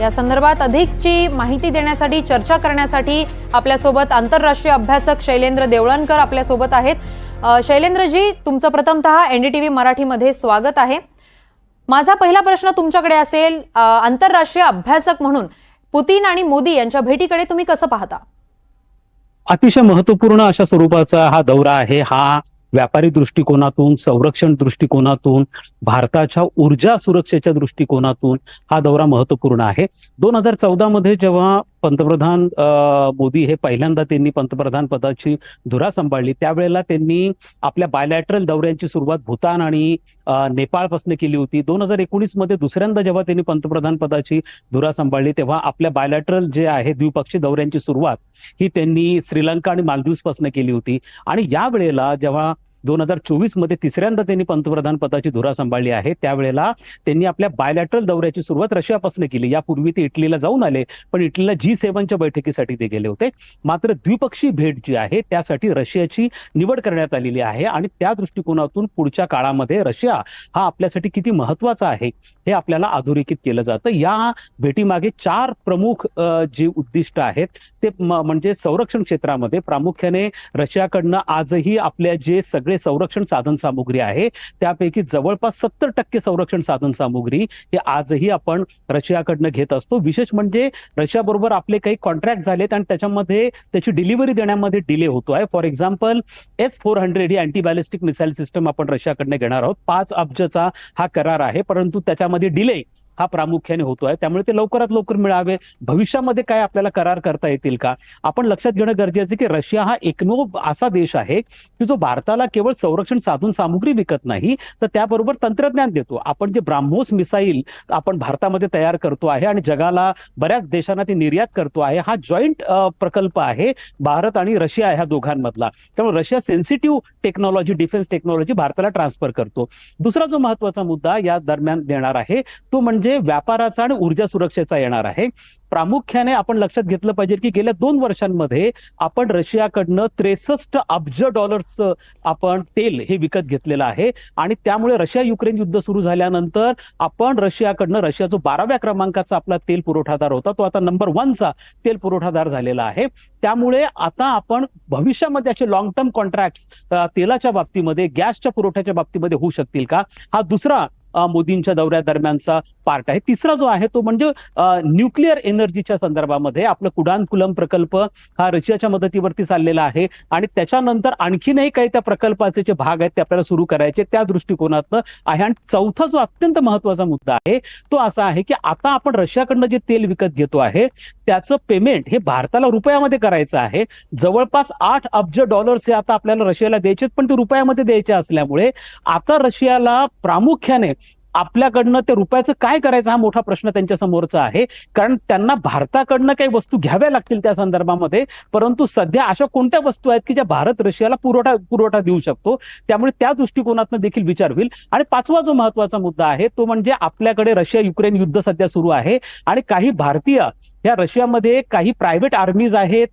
या संदर्भात अधिकची माहिती देण्यासाठी चर्चा करण्यासाठी आपल्यासोबत आंतरराष्ट्रीय अभ्यासक शैलेंद्र देवळणकर आपल्यासोबत आहेत. शैलेंद्रजी तुमचं प्रथमतः एनडीटीव्ही मराठीमध्ये स्वागत आहे. माझा पहिला प्रश्न तुमच्याकडे असेल आंतरराष्ट्रीय अभ्यासक म्हणून पुतीन आणि मोदी यांच्या भेटीकडे तुम्ही कसं पाहता? अतिशय महत्त्वपूर्ण अशा स्वरूपाचा हा दौरा आहे. हा व्यापारी दृष्टिकोनातून संरक्षण दृष्टिकोनातून भारताच्या ऊर्जा सुरक्षेच्या दृष्टिकोनातून हा दौरा महत्त्वपूर्ण आहे. दोन हजार चौदा मध्ये जेव्हा पंतप्रधान मोदी हे पहिल्यांदा त्यांनी पंतप्रधान पदाची धुरा सांभाळली त्यावेळेला त्यांनी आपल्या बायलॅटरल दौऱ्यांची सुरुवात भूतान आणि नेपाळपासून केली होती. दोन हजार एकोणीसमध्ये दुसऱ्यांदा जेव्हा त्यांनी पंतप्रधान पदाची धुरा सांभाळली तेव्हा आपल्या बायलॅटरल जे आहे द्विपक्षीय दौऱ्यांची सुरुवात ही त्यांनी श्रीलंका आणि मालदीवपासून केली होती. आणि या वेळेला जेव्हा दोन हजार चोवीसमध्ये तिसऱ्यांदा त्यांनी पंतप्रधान पदाची धुरा सांभाळली आहे. त्यावेळेला त्यांनी आपल्या बायलॅटरल दौऱ्याची सुरुवात रशियापासून केली. यापूर्वी ते इटलीला जाऊन आले पण इटलीला जी सेव्हनच्या बैठकीसाठी ते गेले होते. मात्र द्विपक्षीय भेट जी आहे त्यासाठी रशियाची निवड करण्यात आलेली आहे आणि त्या दृष्टिकोनातून पुढच्या काळामध्ये रशिया हा आपल्यासाठी किती महत्त्वाचा आहे हे आपल्याला अधोरेखित केलं जातं. या भेटीमागे चार प्रमुख जे उद्दिष्ट आहेत ते म्हणजे संरक्षण क्षेत्रामध्ये प्रामुख्याने रशियाकडनं आजही आपल्या जे सगळे संरक्षण साधन सामुग्री आहे. त्यापैकी जवळपास सत्तर टक्के संरक्षण साधन सामुग्री हे आजही आपण रशियाकडनं घेत असतो. विशेष म्हणजे रशियाबरोबर आपले काही कॉन्ट्रॅक्ट झालेत आणि त्याच्यामध्ये त्याची डिलिव्हरी देण्यामध्ये डिले होतो आहे. For example S four hundred he anti ballistic missile system आपण रशियाकडनं घेणार आहोत. पाच अब्जचा हा करार आहे. परंतु त्याच्यामध्ये डिले हा प्रामुख्याने होतोय. त्यामुळे ते लवकरात लवकर मिळावे. भविष्यामध्ये काय आपल्याला करार करता येतील का? आपण लक्षात घेणं गरजेचं की रशिया हा एकमेव असा देश आहे की जो भारताला केवळ संरक्षण साधून सामुग्री विकत नाही तर त्याबरोबर तंत्रज्ञान देतो. आपण जे ब्राह्मोस मिसाईल आपण भारतामध्ये तयार करतो आहे आणि जगाला बऱ्याच देशांना ती निर्यात करतो आहे हा जॉईंट प्रकल्प आहे भारत आणि रशिया ह्या दोघांमधला. त्यामुळे Russia sensitive technology defence technology भारताला ट्रान्सफर करतो. दुसरा जो महत्त्वाचा मुद्दा या दरम्यान देणार आहे तो म्हणजे म्हणजे व्यापाराचा आणि ऊर्जा सुरक्षेचा येणार आहे. प्रामुख्याने आपण लक्षात घेतलं पाहिजे की गेल्या दोन वर्षांमध्ये आपण रशियाकडनं त्रेसष्ट अब्ज डॉलर्सचं आपण तेल हे विकत घेतलेलं आहे. आणि त्यामुळे रशिया युक्रेन युद्ध सुरू झाल्यानंतर आपण रशियाकडनं रशिया जो बाराव्या क्रमांकाचा आपला तेल पुरवठादार होता तो आता नंबर वनचा तेल पुरवठादार झालेला आहे. त्यामुळे आता आपण भविष्यामध्ये असे लॉंग टर्म कॉन्ट्रॅक्ट तेलाच्या बाबतीमध्ये गॅसच्या पुरवठ्याच्या बाबतीमध्ये होऊ शकतील का? हा दुसरा मोदींच्या दौऱ्या दरम्यानचा पार्ट आहे. तिसरा जो आहे तो म्हणजे न्यूक्लिअर एनर्जीच्या संदर्भामध्ये आपलं कुडानकुलम प्रकल्प हा रशियाच्या मदतीवरती चाललेला आहे आणि त्याच्यानंतर आणखीनही काही त्या प्रकल्पाचे जे भाग आहेत ते आपल्याला सुरू करायचे त्या दृष्टिकोनातनं आहे. आणि चौथा जो अत्यंत महत्त्वाचा मुद्दा आहे तो असा आहे की आता आपण रशियाकडनं जे तेल विकत घेतो आहे त्याचं पेमेंट हे भारताला रुपयामध्ये करायचं आहे. जवळपास आठ अब्ज डॉलर्स हे आता आपल्याला रशियाला द्यायचे पण ते रुपयामध्ये द्यायचे असल्यामुळे आता रशियाला प्रामुख्याने आपल्याकडनं ते रुपयाचं काय करायचं हा मोठा प्रश्न त्यांच्या समोरचा आहे. कारण त्यांना भारताकडनं काही वस्तू घ्याव्या लागतील त्या संदर्भामध्ये परंतु सध्या अशा कोणत्या वस्तू आहेत की ज्या भारत रशियाला पुरवठा पुरवठा देऊ शकतो? त्यामुळे त्या दृष्टिकोनातून देखील विचार होईल. आणि पाचवा जो महत्त्वाचा मुद्दा आहे तो म्हणजे आपल्याकडे रशिया युक्रेन युद्ध सध्या सुरू आहे. आणि काही भारतीय या रशियामध्ये काही प्रायव्हेट आर्मीज आहेत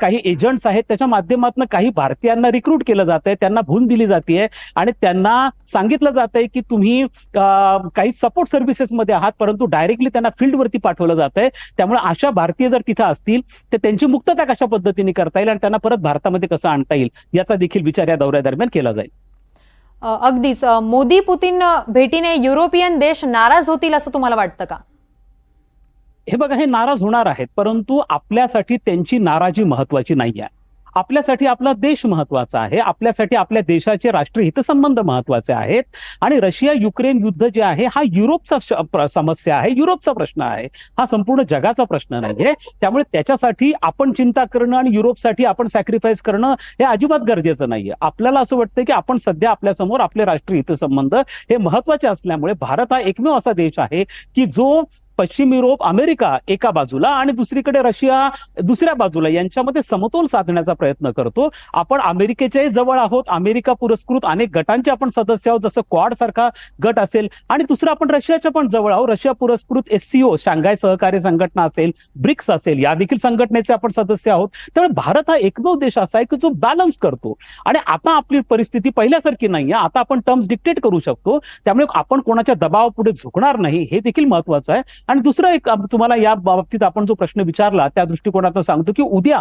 काही एजंट्स आहेत त्याच्या माध्यमातून काही भारतीयांना रिक्रूट केलं जात आहे त्यांना भून दिली जाते आणि त्यांना सांगितलं जात आहे की तुम्ही काही सपोर्ट सर्व्हिसेसमध्ये आहात परंतु डायरेक्टली त्यांना फील्डवरती पाठवलं जात आहे त्यामुळे अशा भारतीय जर तिथं असतील तर त्यांची मुक्तता कशा पद्धतीने करता येईल आणि त्यांना परत भारतामध्ये कसं आणता येईल याचा देखील विचार या दौऱ्यादरम्यान केला जाईल. अगदीच. मोदी पुतीन भेटीने युरोपियन देश नाराज होतील असं तुम्हाला वाटतं का? हे बघा हे नाराज होणार आहेत परंतु आपल्यासाठी त्यांची नाराजी महत्वाची नाही आहे आपल्यासाठी आपला देश महत्त्वाचा आहे आपल्यासाठी आपल्या देशाचे राष्ट्रीय हितसंबंध महत्त्वाचे आहेत आणि रशिया युक्रेन युद्ध जे आहे हा युरोपचा समस्या आहे युरोपचा प्रश्न आहे. हा संपूर्ण जगाचा प्रश्न नाहीये. त्यामुळे त्याच्यासाठी आपण चिंता करणं आणि युरोपसाठी आपण सॅक्रिफाईस करणं हे अजिबात गरजेचं नाहीये. आपल्याला असं वाटतं की आपण सध्या आपल्यासमोर आपले राष्ट्रीय हितसंबंध हे महत्त्वाचे असल्यामुळे भारत हा एकमेव असा देश आहे की जो पश्चिम युरोप अमेरिका एका बाजूला आणि दुसरीकडे रशिया दुसऱ्या बाजूला यांच्यामध्ये समतोल साधण्याचा प्रयत्न करतो. आपण अमेरिकेच्याही जवळ आहोत. अमेरिका पुरस्कृत अनेक गटांचे आपण सदस्य आहोत. जसं क्वाड सारखा गट असेल आणि दुसरं आपण रशियाच्या पण जवळ आहोत. रशिया पुरस्कृत एससीओ शांघाय सहकार्य संघटना असेल ब्रिक्स असेल या देखील संघटनेचे आपण सदस्य आहोत. त्यामुळे भारत हा एकमेव देश असा आहे की जो बॅलन्स करतो. आणि आता आपली परिस्थिती पहिल्यासारखी नाहीये. आता आपण टर्म्स डिक्टेट करू शकतो. त्यामुळे आपण कोणाच्या दबावापुढे झुकणार नाही. हे देखील महत्वाचं आहे. आणि दुसरं एक तुम्हाला या बाबतीत आपण जो प्रश्न विचारला त्या दृष्टिकोनातून सांगतो की उद्या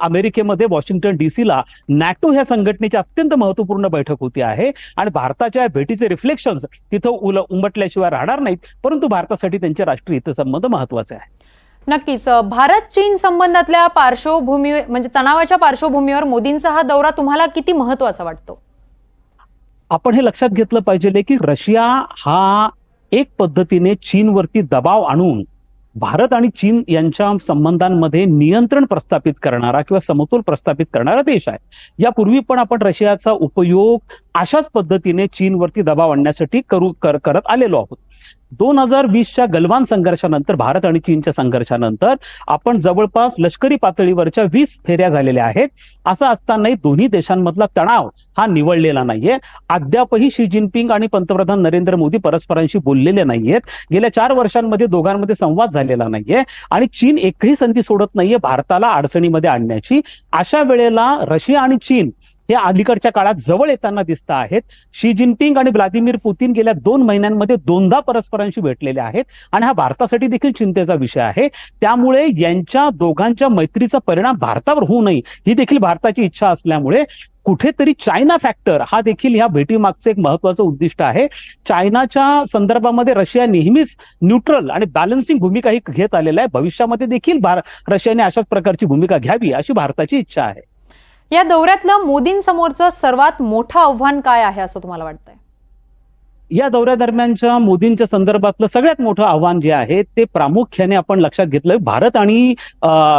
अमेरिकेमध्ये वॉशिंग्टन डीसीला नॅटो ह्या संघटनेची अत्यंत महत्त्वपूर्ण बैठक होती आहे. आणि भारताच्या या भेटीचे रिफ्लेक्शन तिथं उल उमटल्याशिवाय राहणार नाहीत परंतु भारतासाठी त्यांचे राष्ट्रीय हितसंबंध महत्त्वाचे आहे. नक्कीच. भारत चीन संबंधातल्या पार्श्वभूमी म्हणजे तणावाच्या पार्श्वभूमीवर मोदींचा हा दौरा तुम्हाला किती महत्त्वाचा वाटतो? आपण हे लक्षात घेतलं पाहिजे की रशिया हा एक पद्धतीने चीनवरती दबाव आणून भारत आणि चीन यांच्या संबंधांमध्ये नियंत्रण प्रस्थापित करणारा किंवा समतोल प्रस्थापित करणारा देश आहे. यापूर्वी पण आपण रशियाचा उपयोग अशाच पद्धतीने चीनवरती दबाव आणण्यासाठी करू कर, करत आलेलो आहोत. दोन हजार वीसच्या गलवान संघर्षानंतर भारत आणि चीनच्या संघर्षानंतर आपण जवळपास लष्करी पातळीवरच्या वीस फेऱ्या झालेल्या आहेत. असं असतानाही दोन्ही देशांमधला तणाव हा निवडलेला नाहीये. अद्यापही शी जिनपिंग आणि पंतप्रधान नरेंद्र मोदी परस्परांशी बोललेले नाहीयेत. गेल्या चार वर्षांमध्ये दोघांमध्ये संवाद झालेला नाहीये आणि चीन एकही संधी सोडत नाहीये भारताला अडचणीमध्ये आणण्याची. अशा वेळेला रशिया आणि चीन हे अलीकडच्या काळात जवळ येताना दिसत आहेत. शी जिनपिंग आणि व्लादिमीर पुतीन गेल्या दोन महिन्यांमध्ये दोनदा परस्परांशी भेटलेले आहेत आणि हा भारतासाठी देखील चिंतेचा विषय आहे. त्यामुळे यांच्या दोघांच्या मैत्रीचा परिणाम भारतावर होऊ नये ही देखील भारताची इच्छा असल्यामुळे कुठेतरी चायना फॅक्टर हा देखील ह्या भेटीमागचं एक महत्वाचं उद्दिष्ट आहे. चायनाच्या संदर्भामध्ये रशिया नेहमीच न्यूट्रल आणि बॅलन्सिंग भूमिका ही घेत आलेला आहे. भविष्यामध्ये देखील भार रशियाने अशाच प्रकारची भूमिका घ्यावी अशी भारताची इच्छा आहे. या दौऱ्यातलं मोदींसमोरचं सर्वात मोठं आव्हान काय आहे असं तुम्हाला वाटतंय? या दौऱ्यादरम्यानच्या मोदींच्या संदर्भातलं सगळ्यात मोठं आव्हान जे आहे ते प्रामुख्याने आपण लक्षात घेतलं भारत आणि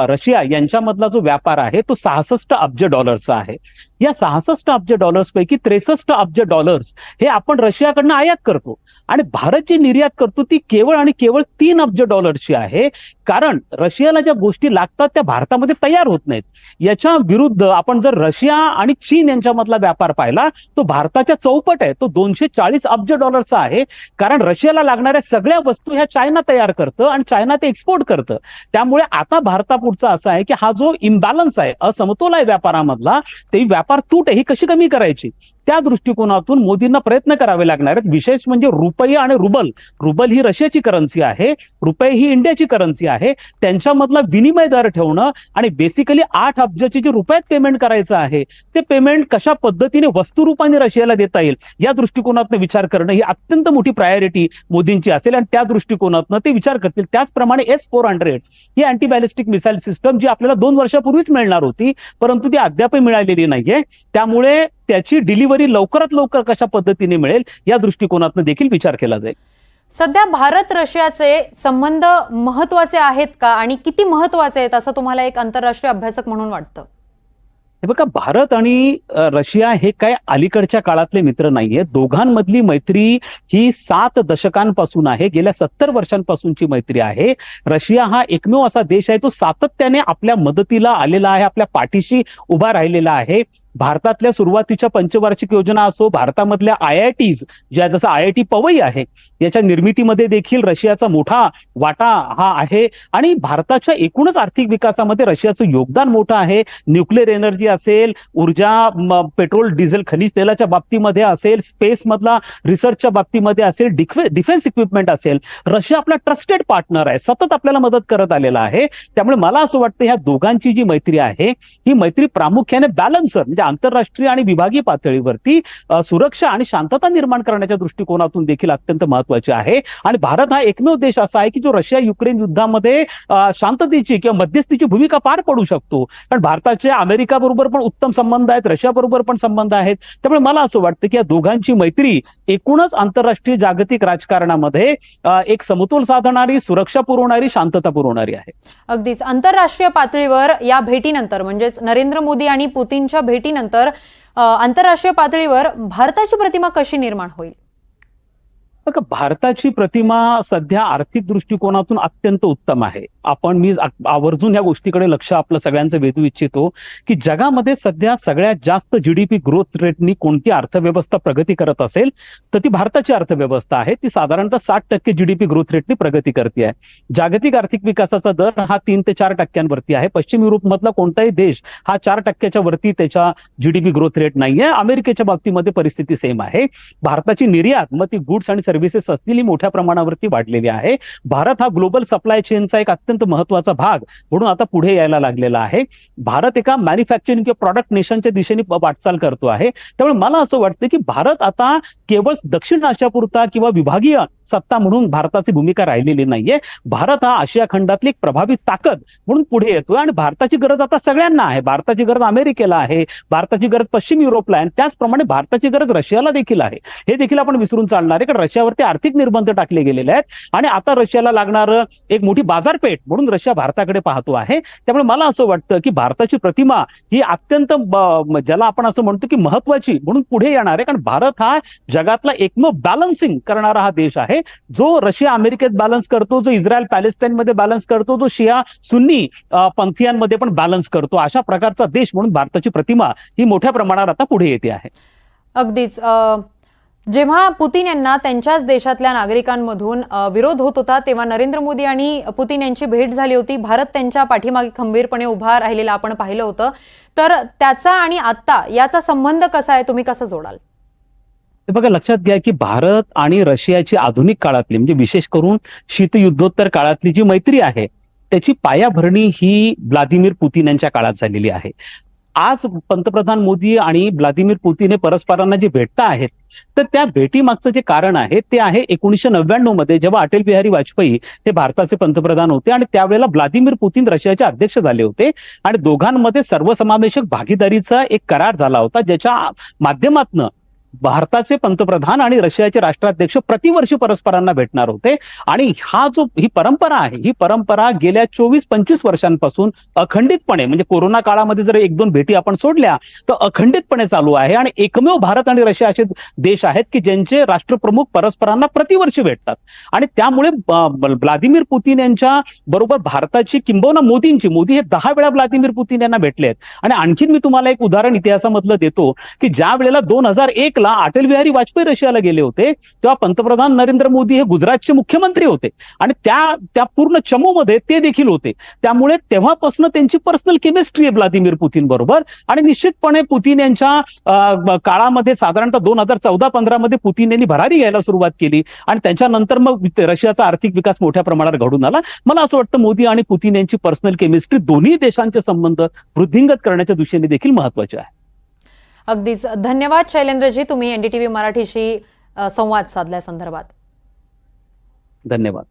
रशिया यांच्यामधला जो व्यापार आहे तो सहासष्ट अब्ज डॉलर्सचा आहे. या सहासष्ट अब्ज डॉलर्स पैकी त्रेसष्ट अब्ज डॉलर्स हे आपण रशियाकडनं आयात करतो. आणि भारत जी निर्यात करतो ती केवळ आणि केवळ तीन अब्ज डॉलर्सची आहे. कारण रशियाला ज्या गोष्टी लागतात त्या भारतामध्ये तयार होत नाहीत. याच्या विरुद्ध आपण जर रशिया आणि चीन यांच्यामधला व्यापार पाहिला तो भारताच्या चौपट आहे. तो दोनशे चाळीस अब्ज डॉलरचा आहे. कारण रशियाला लागणाऱ्या सगळ्या वस्तू ह्या चायना तयार करतं आणि चायना ते एक्सपोर्ट करतं. त्यामुळे आता भारतापुढचा असा आहे की हा जो इम्बॅलन्स आहे असमतोल आहे व्यापारामधला ते व्यापार तूट आहे ही कशी कमी करायची? त्या दृष्टिकोनातून मोदींना प्रयत्न करावे लागणार आहेत. विशेष म्हणजे रुपये आणि रुबल. रुबल ही रशियाची करन्सी आहे. रुपये ही इंडियाची करन्सी आहे. त्यांच्यामधला विनिमय दर ठेवणं आणि बेसिकली आठ अब्जाचे जे रुपयात पेमेंट करायचं आहे ते पेमेंट कशा पद्धतीने वस्तुरूपाने रशियाला देता येईल या दृष्टिकोनातून विचार करणं ही अत्यंत मोठी प्रायोरिटी मोदींची असेल आणि त्या दृष्टिकोनातून ते विचार करतील. त्याचप्रमाणे एस फोर हंड्रेड ही अँटी बॅलिस्टिक मिसाईल सिस्टम जी आपल्याला दोन वर्षापूर्वीच मिळणार होती परंतु ती अद्यापही मिळालेली नाहीये. त्यामुळे त्याची डिलिव्हरी लवकरात लवकर कशा पद्धतीने मिळेल या दृष्टिकोनातून देखील विचार केला जाईल. सध्या भारत रशियाचे संबंध महत्त्वाचे आहेत का आणि किती महत्त्वाचे आहेत असं तुम्हाला एक आंतरराष्ट्रीय अभ्यासक म्हणून वाटतं? हे बघा भारत आणि रशिया हे काय अलीकडच्या काळातले मित्र नाहीये दोघांमधली मैत्री ही सात दशकांपासून आहे. गेल्या सत्तर वर्षांपासूनची मैत्री आहे. रशिया हा एकमेव असा देश आहे तो सातत्याने आपल्या मदतीला आलेला आहे आपल्या पाठीशी उभा राहिलेला आहे. भारतातल्या सुरुवातीच्या पंचवार्षिक योजना असो भारतामधल्या आय आय टीज ज्या जसं आय आय टी पवई आहे याच्या निर्मितीमध्ये देखील रशियाचा मोठा वाटा हा आहे. आणि भारताच्या एकूणच आर्थिक विकासामध्ये रशियाचं योगदान मोठं आहे. न्यूक्लिअर एनर्जी असेल ऊर्जा पेट्रोल डिझेल खनिज तेलाच्या बाबतीमध्ये असेल स्पेस मधला रिसर्चच्या बाबतीमध्ये असेल डिफे- डिफेन्स इक्विपमेंट असेल रशिया आपला ट्रस्टेड पार्टनर आहे सतत आपल्याला मदत करत आलेला आहे. त्यामुळे मला असं वाटतं ह्या दोघांची जी मैत्री आहे ही मैत्री प्रामुख्याने बॅलन्सर म्हणजे आंतरराष्ट्रीय आणि विभागीय पातळीवरती सुरक्षा आणि शांतता निर्माण करण्याच्या दृष्टिकोनातून देखील अत्यंत महत्वाची आहे. आणि भारत हा एकमेव देश असा आहे की जो रशिया युक्रेन युद्धामध्ये शांततेची किंवा मध्यस्थीची भूमिका पार पडू शकतो. कारण भारताचे अमेरिका बरोबर पण उत्तम संबंध आहेत रशिया बरोबर पण संबंध आहेत. त्यामुळे मला असं वाटतं की या दोघांची मैत्री एकूणच आंतरराष्ट्रीय जागतिक राजकारणामध्ये एक समतोल साधणारी सुरक्षा पुरवणारी शांतता पुरवणारी आहे. अगदीच. आंतरराष्ट्रीय पातळीवर या भेटीनंतर म्हणजेच नरेंद्र मोदी आणि पुतीनच्या भेटीनंतर नंतर आंतरराष्ट्रीय पातळीवर भारताची प्रतिमा कशी निर्माण होईल? बघा भारताची प्रतिमा सध्या आर्थिक दृष्टिकोनातून अत्यंत उत्तम आहे. आपण मी आवर्जून या गोष्टीकडे लक्ष आपलं सगळ्यांचं वेधू इच्छितो की जगामध्ये सध्या सगळ्यात जास्त जीडीपी ग्रोथ रेटनी कोणती अर्थव्यवस्था प्रगती करत असेल तर ती भारताची अर्थव्यवस्था आहे. ती साधारणतः साठ टक्के जीडीपी ग्रोथ रेटनी प्रगती करते आहे. जागतिक आर्थिक विकासाचा दर हा तीन ते चार टक्क्यांवरती आहे. पश्चिम युरोपमधला कोणताही देश हा चार टक्क्याच्या वरती त्याच्या जीडीपी ग्रोथ रेट नाहीये. अमेरिकेच्या बाबतीमध्ये परिस्थिती सेम आहे. भारताची निर्यात मग ती गुड्स आणि सर्व्हिसेस असतील ही मोठ्या प्रमाणावरती वाढलेली आहे. भारत हा ग्लोबल सप्लाय चेनचा एक अत्यंत महत्त्वाचा भाग म्हणून आता पुढे यायला लागलेला आहे. भारत एका मॅन्युफॅक्चरिंग किंवा प्रॉडक्ट नेशनच्या दिशेने वाटचाल करतो आहे. त्यामुळे मला असं वाटतं की भारत आता केवळ दक्षिण आशियापुरता किंवा विभागीय सत्ता म्हणून भारताची भूमिका राहिलेली नाहीये. भारत हा आशिया खंडातली एक प्रभावी ताकद म्हणून पुढे येतोय आणि भारताची गरज आता सगळ्यांना आहे. भारताची गरज अमेरिकेला आहे भारताची गरज पश्चिम युरोपला आहे आणि त्याचप्रमाणे भारताची गरज रशियाला देखील आहे. हे देखील आपण विसरून चालणार आहे. कारण रशियावरती आर्थिक निर्बंध टाकले गेलेले आहेत आणि आता रशियाला लागणारं एक मोठी बाजारपेठ म्हणून रशिया भारताकडे पाहतो आहे. त्यामुळे मला असं वाटतं की भारताची प्रतिमा ही अत्यंत ज्याला आपण असं म्हणतो की महत्वाची म्हणून पुढे येणार आहे. कारण भारत हा जगातला एकमेव बॅलन्सिंग करणारा हा देश आहे. जो रशिया अमेरिकेत बॅलन्स करतो जो इस्रायल पॅलेस्टाईनमध्ये बॅलन्स करतो जो शिया सुन्नी अ, पंथीयांमध्ये पण बॅलन्स करतो अशा प्रकारचा देश म्हणून भारताची प्रतिमा ही मोठ्या प्रमाणात आता पुढे येते आहे. अगदीच. जेव्हा पुतीन यांना त्यांच्याच देशातल्या नागरिकांमधून विरोध होत होता तेव्हा नरेंद्र मोदी आणि पुतीन यांची भेट झाली होती. भारत त्यांच्या पाठीमागे खंबीरपणे उभा राहिलेला आपण पाहिलं होतं. तर त्याचा आणि आत्ता याचा संबंध कसा आहे? तुम्ही कसं जोडाल? हे बघा लक्षात घ्या की भारत आणि रशियाची आधुनिक काळातली म्हणजे विशेष करून शीतयुद्धोत्तर काळातली जी मैत्री आहे त्याची पायाभरणी ही व्लादिमीर पुतीन यांच्या काळात झालेली आहे. आज पंतप्रधान मोदी आणि व्लादिमीर पुतीन हे परस्परांना जे भेटता आहेत तर त्या भेटीमागचं जे कारण आहे ते आहे एकोणीसशे नव्याण्णवमध्ये जेव्हा अटल बिहारी वाजपेयी हे भारताचे पंतप्रधान होते आणि त्यावेळेला व्लादिमीर पुतीन रशियाचे अध्यक्ष झाले होते आणि दोघांमध्ये सर्वसमावेशक भागीदारीचा एक करार झाला होता ज्याच्या माध्यमातनं भारताचे पंतप्रधान आणि रशियाचे राष्ट्राध्यक्ष प्रतिवर्षी परस्परांना भेटणार होते. आणि हा जो ही परंपरा आहे ही परंपरा गेल्या चोवीस पंचवीस वर्षांपासून अखंडितपणे म्हणजे कोरोना काळामध्ये जर एक दोन भेटी आपण सोडल्या तर अखंडितपणे चालू आहे. आणि एकमेव भारत आणि रशिया असे देश आहेत की ज्यांचे राष्ट्रप्रमुख परस्परांना प्रतिवर्षी भेटतात. आणि त्यामुळे व्लादिमीर पुतीन यांच्या बरोबर भारताची किंबहुना मोदींची मोदी हे दहा वेळा व्लादिमीर पुतीन यांना भेटले आहेत आणि आणखीन मी तुम्हाला एक उदाहरण इतिहासामधलं देतो की ज्या वेळेला दोन हजार एक ला अटल बिहारी वाजपेयी रशियाला गेले होते तेव्हा पंतप्रधान नरेंद्र मोदी हे गुजरातचे मुख्यमंत्री होते. आणि त्या त्या पूर्ण चमूमध्ये ते देखील होते. त्यामुळे तेव्हापासून त्यांची पर्सनल केमिस्ट्री आहे व्लादिमीर पुतीन बरोबर. आणि निश्चितपणे पुतीन यांच्या काळामध्ये साधारणतः दोन हजार चौदा पंधरा मध्ये पुतीन यांनी भरारी घ्यायला सुरुवात केली. आणि त्यांच्यानंतर मग रशियाचा आर्थिक विकास मोठ्या प्रमाणात घडून आला. मला असं वाटतं मोदी आणि पुतीन यांची पर्सनल केमिस्ट्री दोन्ही देशांचे संबंध वृद्धिंगत करण्याच्या दृष्टीने देखील महत्त्वाचे आहे. अगदीच धन्यवाद शैलेंद्रजी तुम्ही एनडीटीव्ही मराठीशी संवाद साधल्या संदर्भात धन्यवाद.